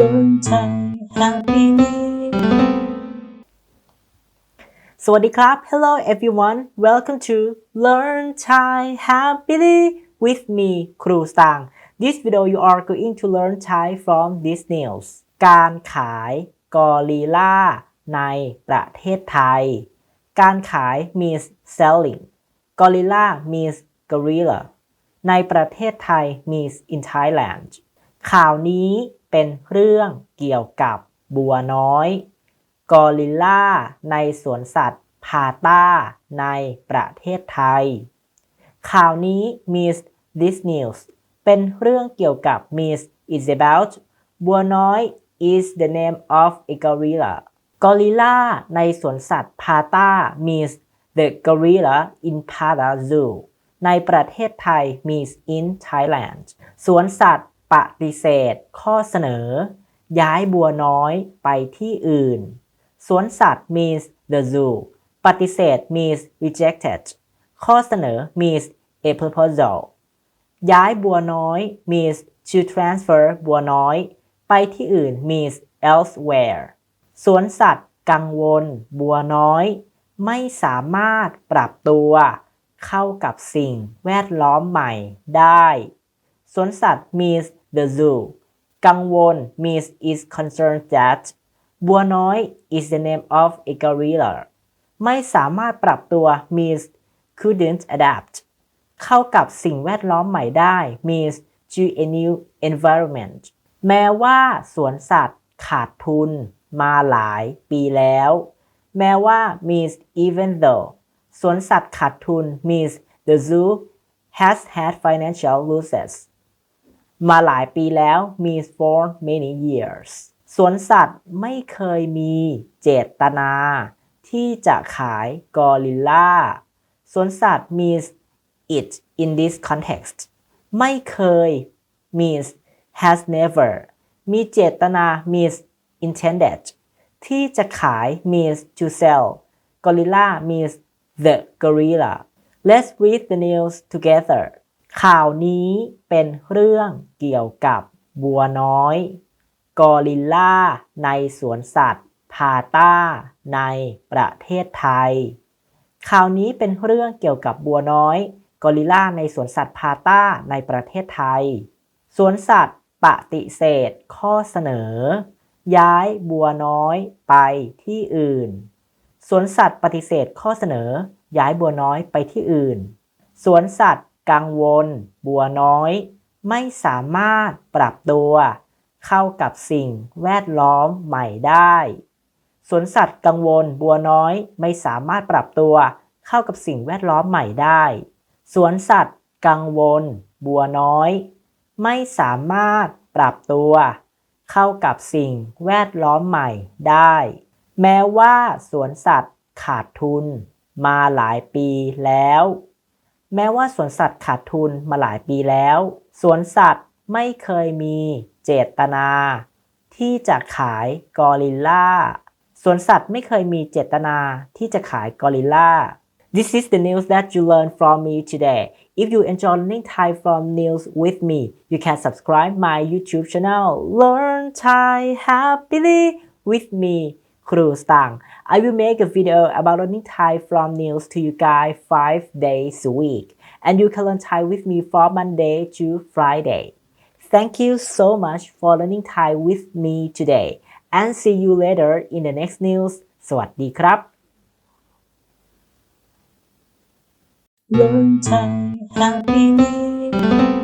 Learn Thai happily สวัสดีครับ Hello everyone Welcome to Learn Thai happily with me ครูสตาง This video you are going to learn Thai from this news การขายกอริลลาในประเทศไทย การขาย means selling gorilla means gorilla ในประเทศไทย means in Thailand ข่าวนี้ เป็นเรื่องเกี่ยวกับบัวน้อย กอริลลาในสวนสัตว์พาต้าในประเทศไทย ข่าวนี้ means this news เป็นเรื่องเกี่ยวกับ means is about บัวน้อย is the name of a gorilla กอริลลาในสวนสัตว์พาต้า means the gorilla in Pata Zoo ในประเทศไทย means in Thailand สวนสัตว์ ปฏิเสธ ข้อเสนอ ย้ายบัวน้อยไปที่อื่น สวนสัตว์ means the zoo ปฏิเสธ means rejected ข้อเสนอ means a proposal ย้ายบัวน้อย means to transfer บัวน้อย ไปที่อื่น means elsewhere สวนสัตว์ กังวล บัวน้อย ไม่สามารถปรับตัว เข้ากับสิ่งแวดล้อมใหม่ได้ สวนสัตว์ means the zoo กังวล means is concerned that บัวน้อย is the name of a gorilla ไม่สามารถปรับตัว means couldn't adapt เข้ากับสิ่งแวดล้อมใหม่ได้ means to a new environment แม้ว่าสวนสัตว์ขาดทุนมาหลายปีแล้ว แม้ว่า means even though สวนสัตว์ขาดทุน means the zoo has had financial losses มาหลายปีแล้ว means for many years สวนสัตว์ไม่เคยมีเจตนา ที่จะขายกอริลลาสวนสัตว์ means it in this context ไม่เคย means has never มีเจตนา means intended ที่จะขาย means to sell gorilla means the gorilla let's read the news together ข่าวนี้เป็นเรื่องเกี่ยวกับบัวน้อย กอริลลาในสวนสัตว์ พาต้า ในประเทศไทย ข่าวนี้เป็นเรื่องเกี่ยวกับบัวน้อย กอริลลาในสวนสัตว์พาต้าในประเทศไทย สวนสัตว์ปฏิเสธข้อเสนอ ย้ายบัวน้อยไปที่อื่น สวนสัตว์ปฏิเสธข้อเสนอ ย้ายบัวน้อยไปที่อื่น สวนสัตว์ กังวล บัวน้อย ไม่สามารถปรับตัว เข้ากับสิ่งแวดล้อมใหม่ได้สวนสัตว์กังวล บัวน้อย ไม่สามารถปรับตัว เข้ากับสิ่งแวดล้อมใหม่ได้สวนสัตว์ กังวล บัวน้อย ไม่สามารถปรับตัว เข้ากับสิ่งแวดล้อมใหม่ได้ แม้ว่าสวนสัตว์ขาดทุน มาหลายปีแล้ว แม้ว่าสวนสัตว์ขาดทุนมาหลายปีแล้ว สวนสัตว์ไม่เคยมีเจตนา ที่จะขายกอริลลาสวนสัตว์ไม่เคยมีเจตนาที่จะขายกอริลลา This is the news that you learn from me today. If you enjoy learning Thai from news with me, you can subscribe my YouTube channel Learn Thai Happily with me, ครูสตัง I will make a video about learning Thai from news to you guys 5 days a week. And you can learn Thai with me from Monday to Friday. Thank you so much for learning Thai with me today. And see you later in the next news. สวัสดีครับ Learn Thai happily